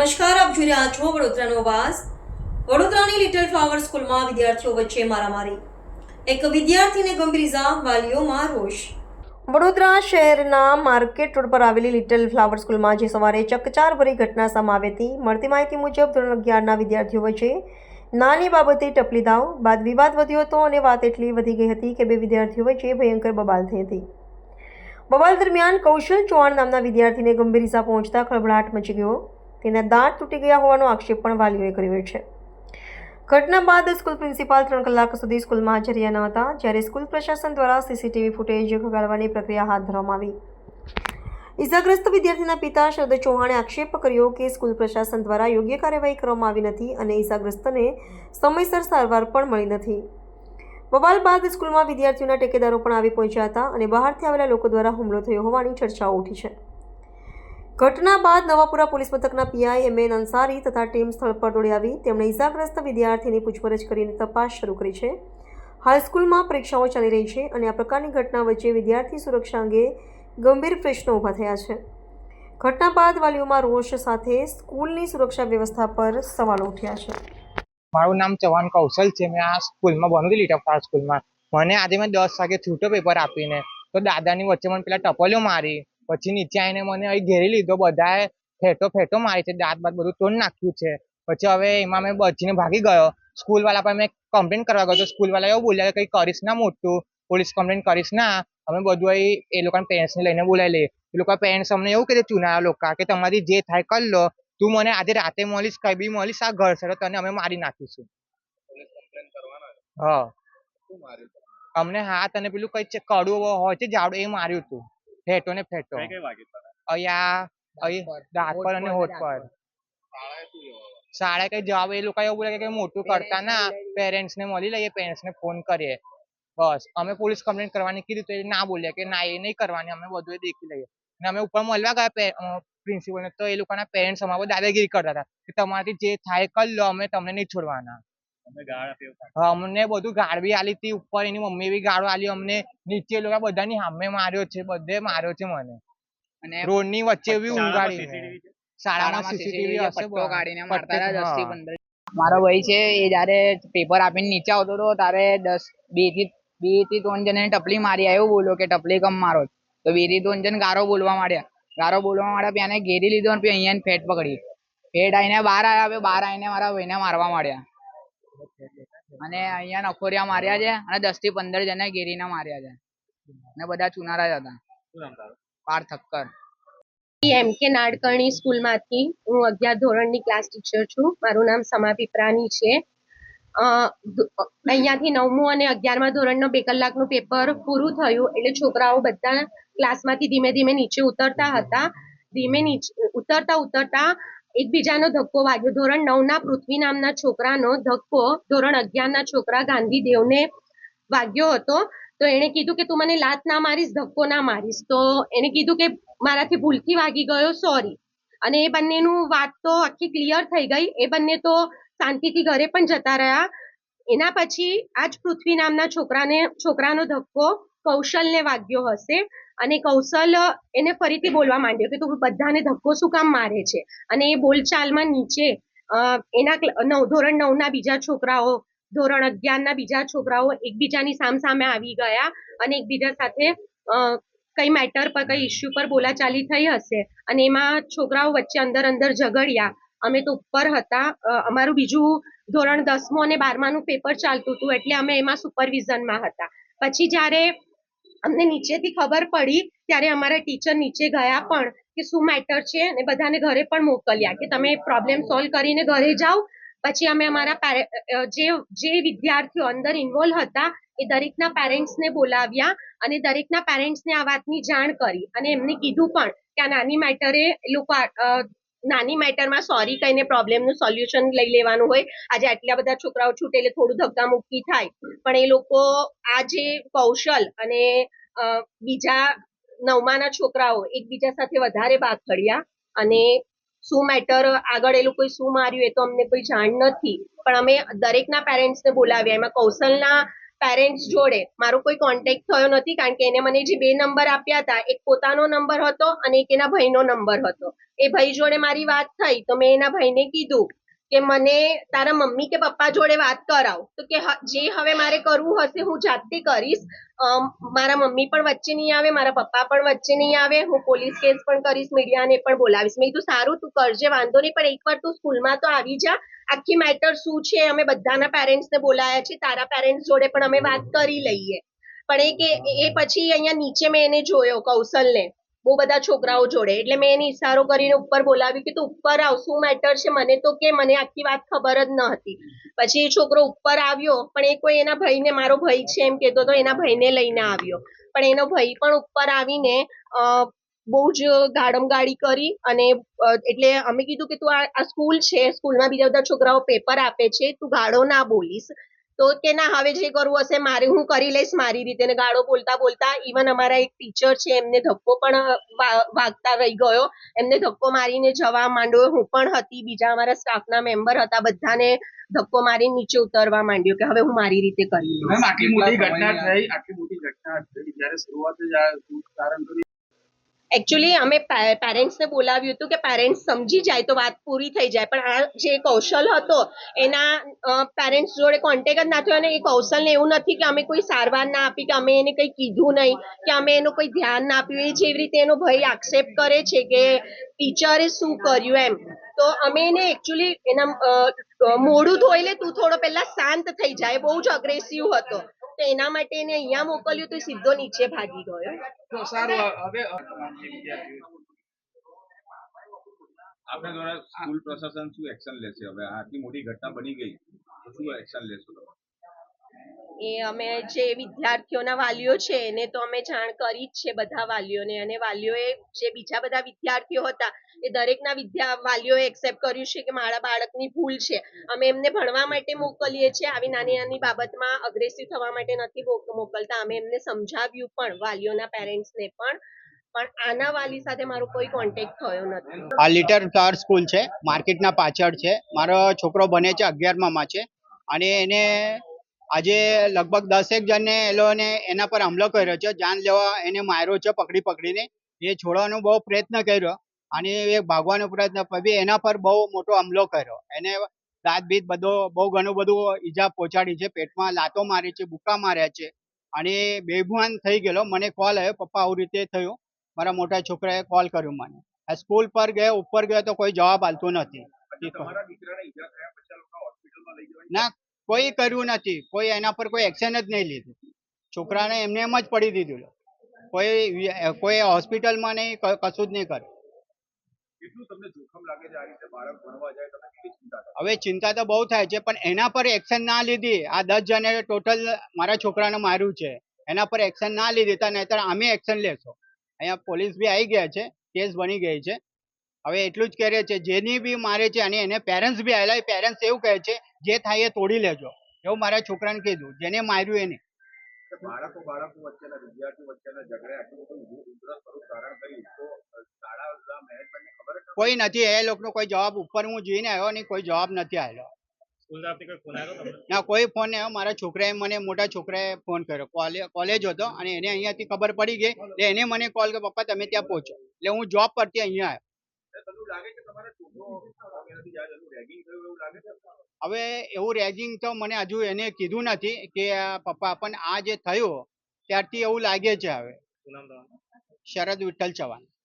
નમસ્કાર, આપ જોઈ રહ્યા છો વડોદરાનો અવાજ. વડોદરાની લિટલ ફ્લાવર સ્કૂલમાં વિદ્યાર્થીઓ વચ્ચે મારામારી. એક વિદ્યાર્થીને ગંભીર ઇજા વાલીઓમાં રોષ. વડોદરા શહેરના માર્કેટ રોડ પર આવેલી લિટલ ફ્લાવર સ્કૂલમાં જે સવારે ચકચાર ભરી ઘટના સામે આવી હતી. મળતી માહિતી મુજબ, ધોરણ અગિયારના વિદ્યાર્થીઓ વચ્ચે નાની બાબતે ટપલી દાવ, બાદ વિવાદ વધ્યો હતો અને વાત એટલી વધી ગઈ હતી કે બે વિદ્યાર્થીઓ વચ્ચે ભયંકર બબાલ થઈ હતી. બબાલ દરમિયાન કૌશલ ચૌહાણ નામના વિદ્યાર્થીને ગંભીર ઇજા પહોંચતા ખળભળાટ મચી ગયો. તેના દાંત તૂટી ગયા હોવાનો આક્ષેપ પણ વાલીઓએ કર્યો છે. ઘટના બાદ સ્કૂલ પ્રિન્સિપાલ ત્રણ કલાક સુધી સ્કૂલમાં હાજર રહ્યા ન હતા, જ્યારે સ્કૂલ પ્રશાસન દ્વારા સીસીટીવી ફૂટેજ ખગાડવાની પ્રક્રિયા હાથ ધરવામાં આવી. ઇજાગ્રસ્ત વિદ્યાર્થીના પિતા શરદ ચૌહાણે આક્ષેપ કર્યો કે સ્કૂલ પ્રશાસન દ્વારા યોગ્ય કાર્યવાહી કરવામાં આવી નથી અને ઇજાગ્રસ્તને સમયસર સારવાર પણ મળી નથી. બવાલ બાદ સ્કૂલમાં વિદ્યાર્થીઓના ટેકેદારો પણ આવી પહોંચ્યા હતા અને બહારથી આવેલા લોકો દ્વારા હુમલો થયો હોવાની ચર્ચાઓ ઉઠી છે. ઘટના બાદ નવાપુરા પોલીસ મથકના પીઆઈ એમ એન અંસારી તથા ટીમ સ્થળ પર દોડી આવી. તેમણે ઇજાગ્રસ્ત વિદ્યાર્થીની પૂછપરછ કરીને તપાસ શરૂ કરી છે. હાઈસ્કૂલમાં પરીક્ષાઓ ચાલી રહી છે અને આ પ્રકારની ઘટના વચ્ચે વિદ્યાર્થી સુરક્ષા અંગે ગંભીર પ્રશ્નો ઊભા થયા છે. ઘટના બાદ વાલીઓમાં રોષ સાથે સ્કૂલની સુરક્ષા વ્યવસ્થા પર સવાલો ઉઠ્યા છે. મારું નામ ચૌહાણ કૌશલ છે. મેં આ સ્કૂલમાં ભણું છું લીટફ ફાર સ્કૂલમાં મને આજે મેં દસ વાગે છૂટો પેપર આપીને. તો દાદાની વચ્ચે મને પેલા ટપલીઓ મારી. પછી નીચે આવીને મને અહીં ઘેરી લીધો બધાએ ફેટો ફેટો મારી છે દાંત બાત બધું તોડ નાખ્યું છે. પછી હવે એમાં મેં બચીને ભાગી ગયો. સ્કૂલ વાળા પર મેં કમ્પ્લેન કરવા ગયો તો સ્કૂલ વાળા એવું બોલ્યા કે કંઈ કરીશ ના મોટું પોલીસ કમ્પ્લેન કરીશ ના. અમે બધું અહીં એ લોકોના પેરેન્ટ્સને લઈને બોલાવી લઈએ એ લોકો પેરેન્ટ્સ અમને એવું કહેતા ચુનારા લોકો કે તમારી જે થાય કરી લો. તું મને આજે રાતે મળીશ કઈ બી મળીશ આ ઘર સર તને અમે મારી નાખીશું. હા. અમને હાથ અને પેલું કઈ કડવું હોય છે જાડું એ માર્યું હતું ફેટો ને ફેટો. અહીંયા અહીં દાંત પર અને હોઠ પર શાળા કઈ જવાબ એ લોકો એવું બોલે કે મોટું કરતા ના પેરેન્ટ્સ ને મળી લઈએ પેરેન્ટ્સ ને ફોન કરીએ. બસ અમે પોલીસ કમ્પ્લેન કરવાની કીધું તો એ ના બોલ્યા કે ના એ નહીં કરવાની અમે બધું એ દેખી લઈએ. અને અમે ઉપર મળવા ગયા પ્રિન્સિપલ ને તો એ લોકોના પેરેન્ટ્સ અમારા દાદાગીરી કરતા હતા કે તમારાથી જે થાય કરી લો અમે તમને નહીં છોડવાના. અમને બધું ગાળ બી આલી હતી ઉપર એની મમ્મી બી ગાળો આલી અમને નીચે લોકો બધાની સામે માર્યો છે બધે માર્યો છે મને. અને રોડની વચ્ચે બી ઊંઘાડી શાળામાં સીસીટીવી હશે કાઢીને મારતા હતા થી મારો ભાઈ છે એ જયારે પેપર આપીને નીચે આવતો હતો ત્યારે દસ બેથી બેથી ત્રણ જણાને ટપલી મારી આવ્યો બોલો કે ટપલી કમ મારો તો બેથી ત્રણ જણ ગારો બોલવા માંડ્યા. ગારો બોલવા માંડ્યા પછી એને ઘેરી લીધો અને પછી અહીંયા ફેટ પકડી. ફેટ આવીને બહાર આવ્યા પછી બહાર આવીને મારા ભાઈને મારવા માંડ્યા. અને અહીંયા નખોરિયા માર્યા છે અને દસથી પંદર જણા ગેરીના માર્યા છે. અને બધા ચુનારા જ હતા? પાર થક્કર. એમ કે નાડકર્ણી સ્કૂલમાંથી. હું અગિયાર ધોરણની ક્લાસ ટીચર છું. મારું નામ સમા પીપરાની છે અ, અહીંયાથી નવમું અને અગિયારમા ધોરણનો બે કલાકનું પેપર પૂરું થયું એટલે છોકરાઓ બધા ક્લાસમાંથી ધીમે ધીમે નીચે ઉતરતા હતા. ધીમે નીચે ઉતરતા ઉતરતા એકબીજાનો ધક્કો વાગ્યો. ધોરણ નવના પૃથ્વી નામના છોકરાનો ધક્કો ધોરણ અગિયારના છોકરા ગાંધીદેવને વાગ્યો હતો. તો એણે કીધું કે તું મને લાત ના મારીશ, ધક્કો ના મારીશ. તો એણે કીધું કે મારાથી ભૂલથી વાગી ગયો, સોરી. અને એ બંનેનું વાત તો આખી ક્લિયર થઈ ગઈ. એ બંને તો શાંતિથી ઘરે પણ જતા રહ્યા. એના પછી આ જ પૃથ્વી નામના છોકરાને, છોકરાનો ધક્કો કૌશલને વાગ્યો હશે. અને કૌશલ એને ફરીથી બોલવા માંડ્યો કે તું બધાને ધક્કો શું કામ મારે છે? અને એ બોલચાલમાં નીચે એના નવ, ધોરણ નવના બીજા છોકરાઓ, ધોરણ અગિયારના બીજા છોકરાઓ એકબીજાની સામસામે આવી ગયા અને એકબીજા સાથે કઈ મેટર પર, કઈ ઇસ્યુ પર બોલાચાલી થઈ હશે. અને એમાં છોકરાઓ વચ્ચે અંદર અંદર ઝઘડ્યા. અમે તો ઉપર હતા. અમારું બીજું ધોરણ દસમું અને બારમાનું પેપર ચાલતું હતું એટલે અમે એમાં સુપરવિઝનમાં હતા. પછી જ્યારે અમને નીચેથી ખબર પડી ત્યારે અમારા ટીચર નીચે ગયા પણ કે શું મેટર છે અને બધાને ઘરે પણ મોકલ્યા કે તમે પ્રોબ્લેમ સોલ્વ કરીને ઘરે જાઓ. પછી અમે અમારા જે જે વિદ્યાર્થીઓ અંદર ઇન્વોલ્વ હતા એ દરેકના પેરેન્ટ્સને બોલાવ્યા અને દરેકના પેરેન્ટ્સને આ વાતની જાણ કરી અને એમને કીધું પણ કે આ નાની મેટરે લોકો નાની મેટરમાં સોરી કહીને પ્રોબ્લેમનું સોલ્યુશન લઈ લેવાનું હોય. આજે આટલા બધા છોકરાઓ છૂટે એટલે થોડું ધક્કામુક્કી થાય. પણ એ લોકો આ જે કૌશલ અને બીજા નવમાના છોકરાઓ એકબીજા સાથે વધારે ભાગ કર્યા અને શું મેટર આગળ એ લોકોએ શું માર્યું એ તો અમને કોઈ જાણ નથી. પણ અમે દરેકના પેરેન્ટ્સને બોલાવ્યા. એમાં કૌશલના પેરેન્ટ્સ જોડે. મારો કોઈ કોન્ટેક્ટ થયો નથી કારણ કે એને મને જે બે નંબર આપ્યા હતા, એક પોતાનો નંબર હતો અને એક એના ભાઈનો નંબર હતો. એ ભાઈ જોડે મારી વાત થઈ તો મેં એના ભાઈને કીધું કે મને તારા મમ્મી કે પપ્પા જોડે વાત કરાવ. તો કે જે હવે મારે કરવું હશે હું જાતે કરીશ. મારા મમ્મી પણ વચ્ચે નહીં આવે, મારા પપ્પા પણ વચ્ચે નહીં આવે, હું પોલીસ કેસ પણ કરીશ, મીડિયાને પણ બોલાવીશ. મેં કીધું, સારું, તું કરજે, વાંધો નહીં, પણ એકવાર તું સ્કૂલમાં તો આવી જા. આખી મેટર શું છે? અમે બધાના પેરેન્ટ્સને બોલાયા છે, તારા પેરેન્ટ્સ જોડે પણ અમે વાત કરી લઈએ. પણ એ કે, એ પછી અહીંયા નીચે મેં એને જોયો કૌશલને. બહુ બધા છોકરાઓ જોડે. એટલે મેં એને ઈશારો કરીને ઉપર બોલાવ્યું કે તું ઉપર આવ, શું મેટર છે? મને તો કે મને આખી વાત ખબર જ ન હતી. પછી એ છોકરો ઉપર આવ્યો, પણ એ કોઈ એના ભાઈને, મારો ભાઈ છે એમ કહેતો તો એના ભાઈને લઈને આવ્યો. પણ એનો ભાઈ પણ ઉપર આવીને બહુ જ ગાડમગાડી કરી અને એટલે અમે કીધું કે તું આ આ સ્કૂલ છે, સ્કૂલમાં બીજા બધા છોકરાઓ પેપર આપે છે, તું ગાળો ના બોલીશ. તો કે ના હવે જે કરવું હશે મારે હું કરી લઈશ મારી રીતે. ને ગાળો બોલતા બોલતા ઇવન અમારા એક ટીચર છે એમને ધક્કો પણ વાગતા રહી ગયો. એમને ધક્કો મારીને જવા માંડ્યો. હું પણ હતી બીજા અમારા સ્ટાફના મેમ્બર હતા બધાને ધક્કો મારીને નીચે ઉતરવા માંડ્યો કે હવે હું મારી રીતે કરી લઈશ. આટલી મોટી ઘટના થઈ આટલી મોટી ઘટના થઈ જ્યારે શરૂઆત જ આ દૂધ કરી એકચ્યુઅલી અમે પેરેન્ટ્સને બોલાવ્યું હતું કે પેરેન્ટ્સ સમજી જાય તો વાત પૂરી થઈ જાય. પણ આ જે કૌશલ હતો, એના પેરેન્ટ્સ જોડે કોન્ટેક્ટ જ ના થયો અને એ કૌશલને એવું નથી કે અમે કોઈ સારવાર ના આપી, કે અમે એને કંઈ કીધું નહીં, કે અમે એનું કોઈ ધ્યાન ના આપ્યું. એ જેવી રીતે એનો ભાઈ આક્ષેપ કરે છે કે ટીચરે શું કર્યું એમ. તો અમે એને એકચ્યુઅલી એના મોઢું ધોઈ લે, તું થોડો પહેલા શાંત થઈ જાય. બહુ જ અગ્રેસિવ હતો. તો એના માટે એને અહીંયા મોકલ્યું તો સીધો નીચે ભાગી ગયો. સારું દ્વારા સ્કૂલ પ્રશાસન શું એક્શન લેશે? હવે આટલી મોટી ઘટના બની ગઈ શું એક્શન લેશો એ અમે જે વિદ્યાર્થીઓના વાલીઓ છે, એને તો અમે જાણ કરી જ છે બધા વાલીઓને. અને વાલીઓએ જે બીજા બધા વિદ્યાર્થીઓ હતા, એ દરેકના વિદ્યા વાલીઓએ એક્સેપ્ટ કર્યું છે કે મારા બાળકની ભૂલ છે. અમે એમને ભણવા માટે મોકલીએ છીએ. આવી નાની નાની બાબતમાં અગ્રેસિવ થવા માટે નથી મોકલતા. અમે એમને સમજાવ્યું પણ, વાલીઓના પેરેન્ટ્સને પણ. પણ આના વાલી સાથે મારો કોઈ કોન્ટેક્ટ થયો નથી. આ લિટર ફ્લાવર સ્કૂલ છે. માર્કેટના પાછળ છે. મારો છોકરો બને છે અગિયારમાં છે. અને એને આજે લગભગ દસેક જણને એ લોકોને એના પર હુમલો કર્યો છે. જાન લેવા એને માર્યો છે પકડી પકડીને. એ છોડવાનો બહુ પ્રયત્ન કર્યો અને એ ભાગવાનો પ્રયત્ન પછી એના પર બહુ મોટો હુમલો કર્યો. એને દાંત બીત બધો બહુ ઘણું બધું ઈજા પહોંચાડી છે. પેટમાં લાતો મારી છે બુકા માર્યા છે અને બેભાન થઈ ગયેલો. મને કોલ આવ્યો પપ્પા આવું રીતે થયું? મારા મોટા છોકરાએ કોલ કર્યો મને. આ સ્કૂલ પર ગયો ઉપર ગયો તો કોઈ જવાબ આલતો નથી. ના કોઈ કર્યું નથી. કોઈ એના પર કોઈ એક્શન જ નહીં લીધું. છોકરાને એમને એમ જ પડી દીધું. કોઈ કોઈ હોસ્પિટલમાં નહીં કશું જ નહીં કરે? હવે ચિંતા તો બહુ થાય છે પણ એના પર એક્શન ના લીધી. આ દસ જણે ટોટલ મારા છોકરાને માર્યું છે. એના પર એક્શન ના લીધી તો નહીતર અમે એક્શન લેશો. અહીંયા પોલીસ બી આવી ગયા છે કેસ બની ગઈ છે. હવે એટલું જ કહે છે જેની બી મારે છે અને એને પેરેન્ટ્સ બી આવેલા પેરેન્ટ્સ એવું કહે છે જે થાય એ તોડી લેજો. એવું મારા છોકરાને કીધું જેને માર્યું એને. બાળકો બાળકો વચ્ચેના વિદ્યાર્થીઓ વચ્ચેના ઝઘડે આટલું બધું ઉગ્ર ઉગ્ર સ્વરૂપ ધારણ કર્યું તો શાળા મેનેજમેન્ટને ખબર કોઈ નથી. એ લોકોનો કોઈ જવાબ ઉપર હું જોઈને આવ્યો નહીં. કોઈ જવાબ નથી તમને? ના કોઈ ફોન નહીં. આવ્યો મારા છોકરાએ મને મોટા છોકરાએ ફોન કર્યો. કોલે- કોલેજ હતો અને એને અહીંયાથી ખબર પડી ગઈ. એટલે એને મને કોલ કર્યો પપ્પા તમે ત્યાં પહોંચો. એટલે હું જોબ પરથી અહીંયા આવ્યો. હવે એવું રેગિંગ તો મને હજુ એને કીધું નથી કે પપ્પા પણ આ જે થયું ત્યારથી એવું લાગે છે હવે. શરદ વિઠ્ઠલ ચૌહાણ.